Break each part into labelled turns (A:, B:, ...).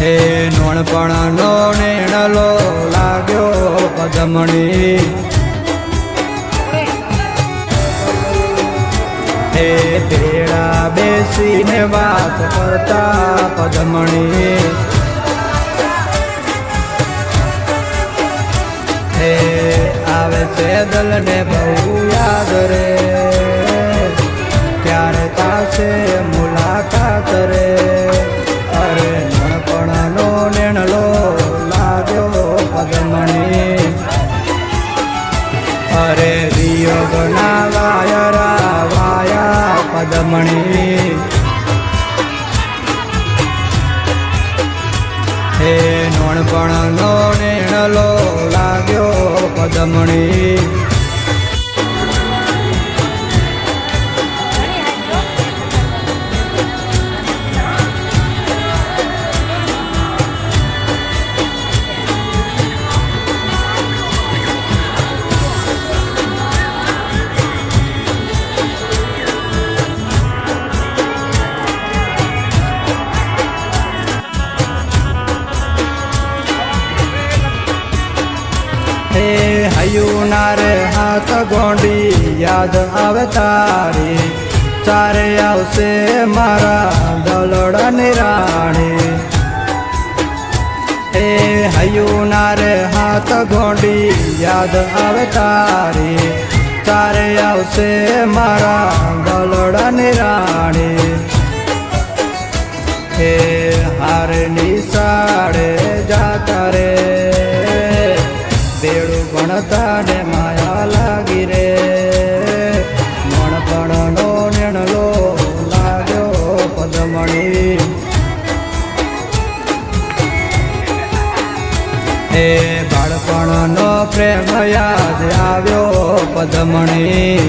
A: હે નોણપણનો નેણલો લાગ્યો પદમણી. હે ભેળા બેસીને વાત કરતા પદમણી. પદમણી હે નોણપણનો નેણલો લાગ્યો પદમણી. હાથ ગોંડી યાદ આવે તારી. ચારે આવશે મારા દલડા નિરાણી એ હયું ના હાથ ગોંડી યાદ આવે તારી. ચારે આવશે મારા દલડા નિરાણી હે હારની સાડે જાતા રે. ભણતા ને લાગ્યો એ બાળપણનો પ્રેમ યાદ આવ્યો પદમણી.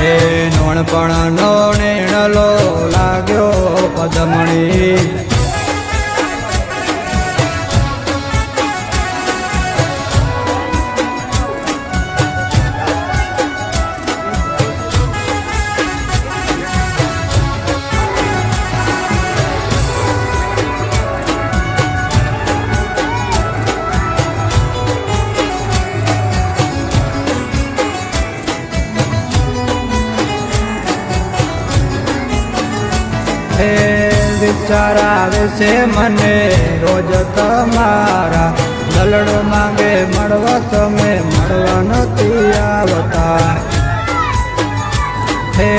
A: હે નોણપણનો નેણલો લાગ્યો પદમણી. હે વિચાર આવે છે મને, રોજ તમારા દલડો માંગે, મળવા તમે મળવા નથી આવતા. હે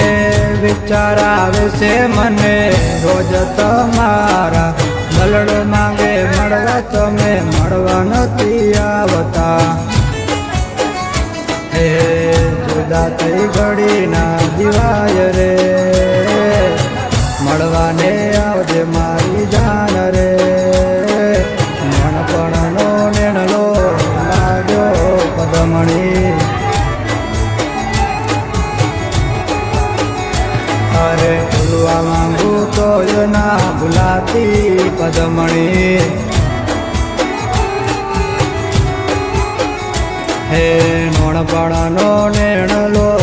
A: વિચાર આવે છે મને, રોજ તમારા દલડો માંગે, મળવા તમે મળવા નથી આવતા. હે જુદા થઈ ઘડીના દિવાય તો ના ભૂલાતી પદમણી. હે નોણપણનો નેણલો